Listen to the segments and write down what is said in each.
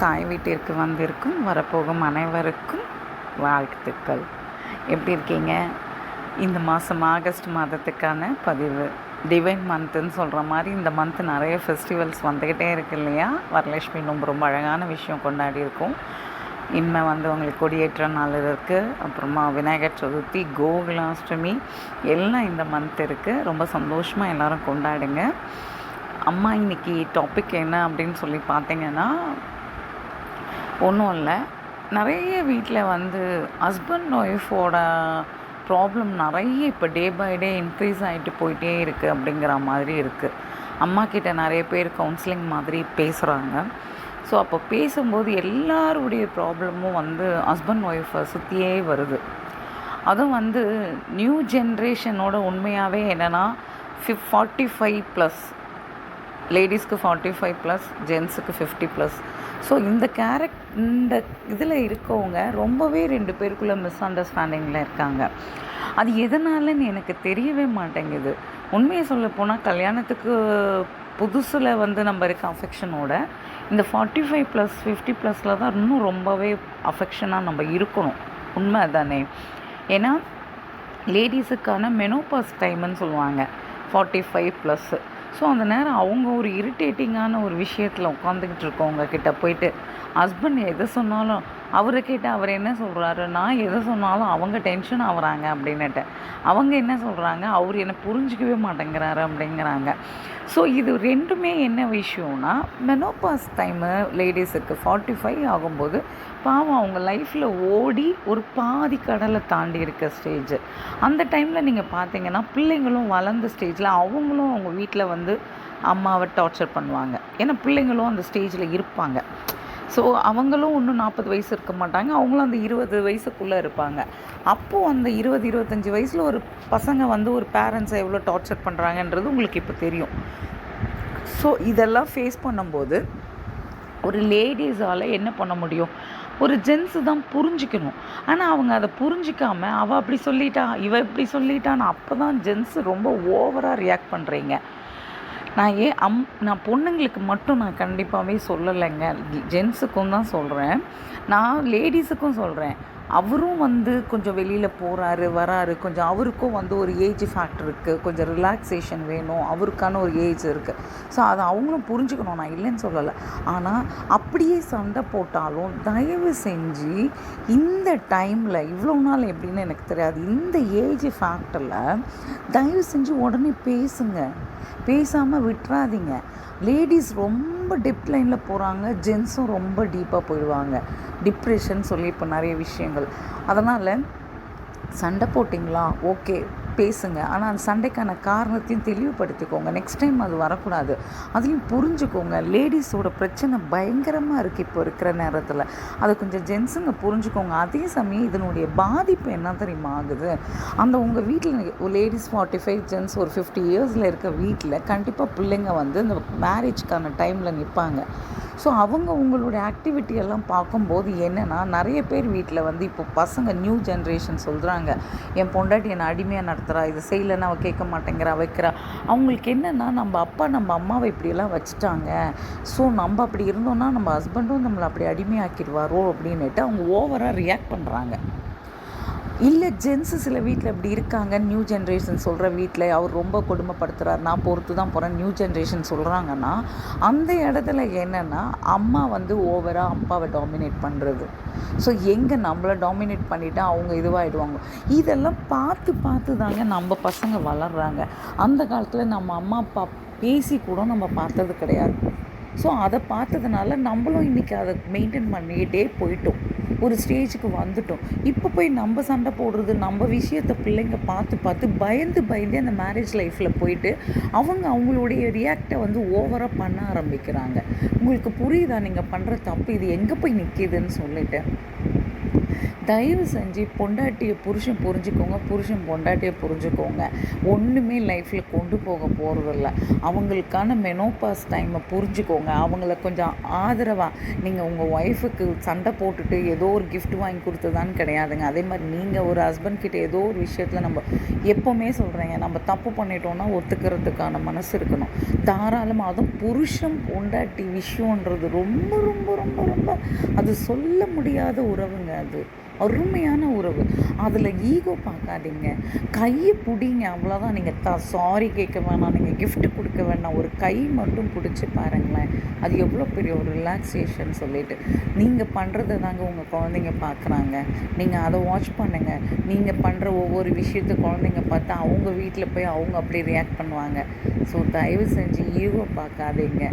தாய் வீட்டிற்கு வந்திருக்கும் வரப்போகும் அனைவருக்கும் வாழ்த்துக்கள். எப்படி இருக்கீங்க? இந்த மாதம் ஆகஸ்ட் மாதத்துக்கான பதிவு. டிவைன் மந்த்துன்னு சொல்கிற மாதிரி இந்த மந்த் நிறைய ஃபெஸ்டிவல்ஸ் வந்துக்கிட்டே இருக்கு இல்லையா? வரலட்சுமி நோம்பு ரொம்ப அழகான விஷயம் கொண்டாடி இருக்கோம். இனிமே வந்து உங்களுக்கு கொடியேற்ற நாள் இருக்குது அப்புறமா விநாயகர் சதுர்த்தி கோகுலாஷ்டமி எல்லாம் இந்த மந்த் இருக்குது ரொம்ப சந்தோஷமாக எல்லோரும் கொண்டாடுங்க. அம்மா இன்னைக்கு டாபிக் என்ன அப்படின்னு சொல்லி பார்த்தீங்கன்னா ஒன்றும் இல்லை. நிறைய வீட்டில் வந்து ஹஸ்பண்ட் ஒய்ஃபோட ப்ராப்ளம் நிறைய இப்போ டே பை டே இன்க்ரீஸ் ஆகிட்டு போயிட்டே இருக்குது அப்படிங்கிற மாதிரி இருக்குது அம்மா கிட்ட நிறைய பேர் கவுன்சிலிங் மாதிரி பேசுகிறாங்க ஸோ அப்போ பேசும்போது எல்லாருடைய ப்ராப்ளமும் வந்து ஹஸ்பண்ட் ஒய்ஃபை சுற்றியே வருது. அதுவும் வந்து நியூ ஜென்ரேஷனோட உண்மையாகவே என்னென்னா ஃபிஃப் ஃபார்ட்டி ஃபைவ் ப்ளஸ் லேடிஸ்க்கு ஃபார்ட்டி ஃபைவ் ப்ளஸ் ஜென்ஸுக்கு ஃபிஃப்டி ப்ளஸ் ஸோ இந்த கேரக்ட் இந்த இதில் இருக்கவங்க ரொம்பவே ரெண்டு பேருக்குள்ளே மிஸ் அண்டர்ஸ்டாண்டிங்கில் இருக்காங்க. அது எதனாலன்னு எனக்கு தெரியவே மாட்டேங்குது. உண்மையை சொல்ல போனால் கல்யாணத்துக்கு புதுசில் வந்து நம்ம இருக்க அஃபெக்ஷனோட இந்த ஃபார்ட்டி ஃபைவ் ப்ளஸ் ஃபிஃப்டி ப்ளஸில் தான் இன்னும் ரொம்பவே அஃபெக்ஷனாக நம்ம இருக்கணும். உண்மை தானே ஏன்னா லேடிஸுக்கான மெனோபாஸ் டைம்னு சொல்லுவாங்க. ஃபார்ட்டி ஃபைவ் ப்ளஸ்ஸு ஸோ அந்த நேரம் அவங்க ஒரு இரிட்டேட்டிங்கான ஒரு விஷயத்தில் உட்காந்துக்கிட்டு இருக்கவங்க கிட்ட போயிட்டு ஹஸ்பண்ட் எதை சொன்னாலும் அவரை கேட்டால் அவர் என்ன சொல்கிறாரு நான் எதை சொன்னாலும் அவங்க டென்ஷன் ஆகுறாங்க அப்படின்னுட்டு. அவங்க என்ன சொல்கிறாங்க அவர் என்னை புரிஞ்சிக்கவே மாட்டேங்கிறாரு அப்படிங்கிறாங்க. ஸோ இது ரெண்டுமே என்ன விஷயம்னா மெனோபாஸ் டைமு லேடிஸுக்கு ஃபார்ட்டி ஃபைவ் ஆகும்போது பாவம் அவங்க லைஃப்பில் ஓடி ஒரு பாதி கடலை தாண்டி இருக்க ஸ்டேஜ் அந்த டைமில் நீங்கள் பார்த்தீங்கன்னா பிள்ளைங்களும் வளர்ந்த ஸ்டேஜில் அவங்களும் அவங்க வீட்டில் வந்து அம்மாவை டார்ச்சர் பண்ணுவாங்க. ஏன்னா பிள்ளைங்களும் அந்த ஸ்டேஜில் இருப்பாங்க. ஸோ அவங்களும் இன்னும் நாற்பது வயசு இருக்க மாட்டாங்க. அவங்களும் அந்த இருபது வயசுக்குள்ளே இருப்பாங்க. அப்போது அந்த இருபது இருபத்தஞ்சி வயசில் ஒரு பசங்க வந்து ஒரு பேரண்ட்ஸை எவ்வளோ டார்ச்சர் பண்ணுறாங்கன்றது உங்களுக்கு இப்போ தெரியும். ஸோ இதெல்லாம் ஃபேஸ் பண்ணும்போது ஒரு லேடிஸால் என்ன பண்ண முடியும்? ஒரு ஜென்ஸு தான் புரிஞ்சிக்கணும். ஆனால் அவங்க அதை புரிஞ்சிக்காமல் அவள் அப்படி சொல்லிட்டா இவள் இப்படி சொல்லிட்டான்னு அப்போ தான் ஜென்ஸு ரொம்ப ஓவராக ரியாக்ட் பண்ணுறீங்க நான் ஏன் அம் நான் பொண்ணுங்களுக்கு மட்டும் நான் கண்டிப்பாகவே சொல்லலைங்க. ஜென்ஸுக்கும் தான் சொல்கிறேன் நான் லேடிஸுக்கும் சொல்கிறேன் அவரும் வந்து கொஞ்சம் வெளியில் போகிறாரு வராரு. கொஞ்சம் அவருக்கும் வந்து ஒரு ஏஜ் ஃபேக்டர் இருக்குது கொஞ்சம் ரிலாக்ஸேஷன் வேணும். அவருக்கான ஒரு ஏஜ் இருக்குது ஸோ அதை அவங்களும் புரிஞ்சுக்கணும். நான் இல்லைன்னு சொல்லலை. ஆனால் அப்படியே சண்டை போட்டாலும் தயவு செஞ்சு இந்த டைமில் இவ்வளோ நாள் எப்படின்னு எனக்கு தெரியாது. இந்த ஏஜ் ஃபேக்டரில் தயவு செஞ்சு உடனே பேசுங்க. பேசாமல் விட்டுறாதீங்க. லேடிஸ் ரொம்ப டெப்த் லைனில் போகிறாங்க ஜென்ஸும் ரொம்ப டீப்பாக போயிடுவாங்க. டிப்ரெஷன் சொல்லி இப்போ நிறைய விஷயங்கள். அதனால் சண்டை போட்டிங்களா? ஓகே பேசுங்க. ஆனால் அந்த சண்டைக்கான காரணத்தையும் தெளிவுபடுத்திக்கோங்க. நெக்ஸ்ட் டைம் அது வரக்கூடாது. அதையும் புரிஞ்சுக்கோங்க. லேடிஸோட பிரச்சனை பயங்கரமாக இருக்குது இப்போ இருக்கிற நேரத்தில். அதை கொஞ்சம் ஜென்ஸுங்க புரிஞ்சுக்கோங்க. அதே சமயம் இதனுடைய பாதிப்பு என்ன தெரியுமா ஆகுது? அந்த உங்கள் வீட்டில் லேடிஸ் ஃபார்ட்டி ஃபைவ் ஜென்ஸ் ஒரு ஃபிஃப்டி இயர்ஸில் இருக்க வீட்டில் கண்டிப்பாக பிள்ளைங்க வந்து இந்த மேரேஜ்க்கான டைமில் நிற்பாங்க ஸோ அவங்க உங்களுடைய ஆக்டிவிட்டி எல்லாம் பார்க்கும்போது என்னென்னா நிறைய பேர் வீட்டில் வந்து இப்போ பசங்க நியூ ஜென்ரேஷன் சொல்கிறாங்க என் பொண்டாட்டி என்னை அடிமையாக நடத்துகிறா இது செய்யலைன்னா அவள் கேட்க மாட்டேங்கிறா வைக்கிறா. அவங்களுக்கு என்னென்னா நம்ம அப்பா நம்ம அம்மாவை இப்படியெல்லாம் வச்சுட்டாங்க. ஸோ நம்ம அப்படி இருந்தோன்னா நம்ம ஹஸ்பண்டும் நம்மளை அப்படி அடிமையாக்கிடுவாரோ அப்படின்னுட்டு அவங்க ஓவராக ரியாக்ட் பண்ணுறாங்க இல்லை ஜென்ஸு சில வீட்டில் இப்படி இருக்காங்க. நியூ ஜென்ரேஷன் சொல்கிற வீட்டில் அவர் ரொம்ப கொடுமைப்படுத்துகிறார் நான் பொறுத்து தான் போகிறேன் நியூ ஜென்ரேஷன் சொல்கிறாங்கன்னா அந்த இடத்துல என்னென்னா அம்மா வந்து ஓவராக அப்பாவை டாமினேட் பண்ணுறது ஸோ எங்கே நம்மளை டாமினேட் பண்ணிவிட்டு அவங்க இதுவாகிடுவாங்க இதெல்லாம் பார்த்து பார்த்து தாங்க நம்ம பசங்க வளர்கிறாங்க அந்த காலத்தில் நம்ம அம்மா அப்பா பேசி கூட நம்ம பார்த்தது கிடையாது. ஸோ அதை பார்த்ததுனால நம்மளும் இன்றைக்கி அதை மெயின்டைன் பண்ணிக்கிட்டே போயிட்டோம். ஒரு ஸ்டேஜுக்கு வந்துட்டோம். இப்போ போய் நம்ம சண்டை போடுறது நம்ம விஷயத்த பிள்ளைங்க பார்த்து பார்த்து பயந்து பயந்து அந்த மேரேஜ் லைஃப்பில் போயிட்டு அவங்க அவங்களுடைய ரியாக்டை வந்து ஓவராக பண்ண ஆரம்பிக்கிறாங்க. உங்களுக்கு புரியுதா? நீங்கள் பண்ணுற தப்பு இது எங்கே போய் நிற்கிதுன்னு சொல்லிட்டு. தயவு செஞ்சு பொண்டாட்டியை புருஷன் புரிஞ்சுக்கோங்க புருஷன் பொண்டாட்டியை புரிஞ்சுக்கோங்க. ஒன்றுமே லைஃப்பில் கொண்டு போக போகிறதில்ல அவங்களுக்கான மெனோபாஸ் டைமை புரிஞ்சுக்கோங்க. அவங்கள கொஞ்சம் ஆதரவாக நீங்கள் உங்கள் ஒய்ஃபுக்கு சண்டை போட்டுட்டு ஏதோ ஒரு கிஃப்ட் வாங்கி கொடுத்ததான்னு கிடையாதுங்க. அதே மாதிரி நீங்கள் ஒரு ஹஸ்பண்ட் கிட்ட ஏதோ ஒரு விஷயத்தில் நம்ம எப்போவுமே சொல்கிறேங்க நம்ம தப்பு பண்ணிட்டோம்னா ஒத்துக்கிறதுக்கான மனசு இருக்கணும். தாராளமாக அதுவும் புருஷன் பொண்டாட்டி விஷயன்றது ரொம்ப ரொம்ப ரொம்ப ரொம்ப அது சொல்ல முடியாத உறவுங்க அது. அருமையான உறவு. அதில் ஈகோ பார்க்காதீங்க. கையை பிடிங்க அவ்வளோதான் நீங்கள் த சாரி கேட்க வேணாம். நீங்கள் கிஃப்ட்டு கொடுக்க வேணாம். ஒரு கை மட்டும் பிடிச்சி பாருங்களேன். அது எவ்வளோ பெரிய ஒரு ரிலாக்ஸேஷன் சொல்லிட்டு. நீங்கள் பண்ணுறத தாங்க உங்கள் குழந்தைங்க பார்க்குறாங்க. நீங்கள் அதை வாட்ச் பண்ணுங்கள் நீங்கள் பண்ணுற ஒவ்வொரு விஷயத்தை குழந்தைங்க பார்த்து அவங்க வீட்டில் போய் அவங்க அப்படி ரியாக்ட் பண்ணுவாங்க. ஸோ தயவு செஞ்சு ஈகோ பார்க்காதீங்க.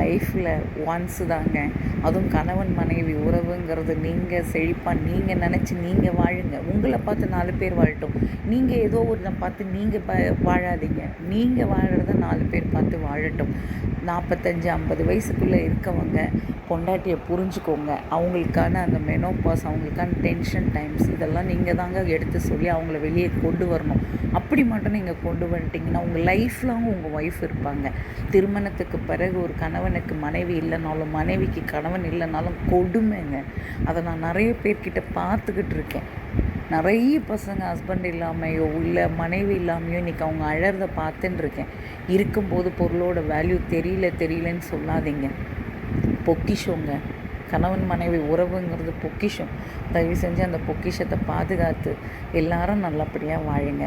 லைஃப்பில் ஒன்ஸ் தாங்க. அதுவும் கணவன் மனைவி உறவுங்கிறது நீங்கள் செழிப்பாக நீங்கள் நினச்சி நீங்கள் வாழுங்க. உங்களை பார்த்து நாலு பேர் வாழட்டும். நீங்கள் ஏதோ ஒன்றை பார்த்து நீங்கள் ப வாழாதீங்க. நீங்கள் வாழறத நாலு பேர் பார்த்து வாழட்டும். நாற்பத்தஞ்சு ஐம்பது வயசுக்குள்ளே இருக்கவங்க பொண்டாட்டியை புரிஞ்சுக்கோங்க. அவங்களுக்கான அந்த மெனோபாஸ் அவங்களுக்கான டென்ஷன் டைம்ஸ் இதெல்லாம் நீங்கள் தாங்க எடுத்து சொல்லி அவங்கள வெளியே கொண்டு வரணும். அப்படி மட்டும் நீங்கள் கொண்டு வந்துட்டிங்கன்னா உங்கள் லைஃப் லாங் உங்கள் ஒய்ஃப் இருப்பாங்க. திருமணத்துக்கு பிறகு ஒரு கணவனுக்கு மனைவி இல்லைனாலும் மனைவிக்கு கணவன் இல்லைனாலும் கொடுமைங்க. அதை நான் நிறைய பேர்கிட்ட பார்த்துக்கிட்டு இருக்கேன். நிறைய பசங்க ஹஸ்பண்ட் இல்லாமையோ இல்லை மனைவி இல்லாமையோ இன்றைக்கி அவங்க அழறத பார்த்துன்னு இருக்கேன். இருக்கும்போது பொருளோட வேல்யூ தெரியல தெரியலன்னு சொல்லாதீங்க. பொக்கிஷோங்க. கணவன் மனைவி உறவுங்கிறது பொக்கிஷம். தயவு செஞ்சு அந்த பொக்கிஷத்தை பாதுகாத்து எல்லாரும் நல்லபடியாக வாழுங்க.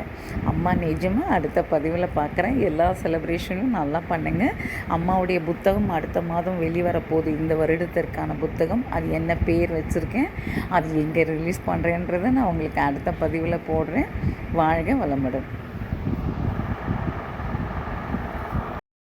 அம்மா நிஜமாக அடுத்த பதிவில் பார்க்குறேன் எல்லா செலிப்ரேஷனும் நல்லா பண்ணுங்கள் அம்மாவுடைய புத்தகம் அடுத்த மாதம் வெளிவரப்போகுது இந்த வருடத்திற்கான புத்தகம். அது என்ன பேர் வச்சுருக்கேன்? அது எங்கே ரிலீஸ் பண்ணுறேன்றதை நான் உங்களுக்கு அடுத்த பதிவில் போடுறேன். வாழ்க வளமுடன்.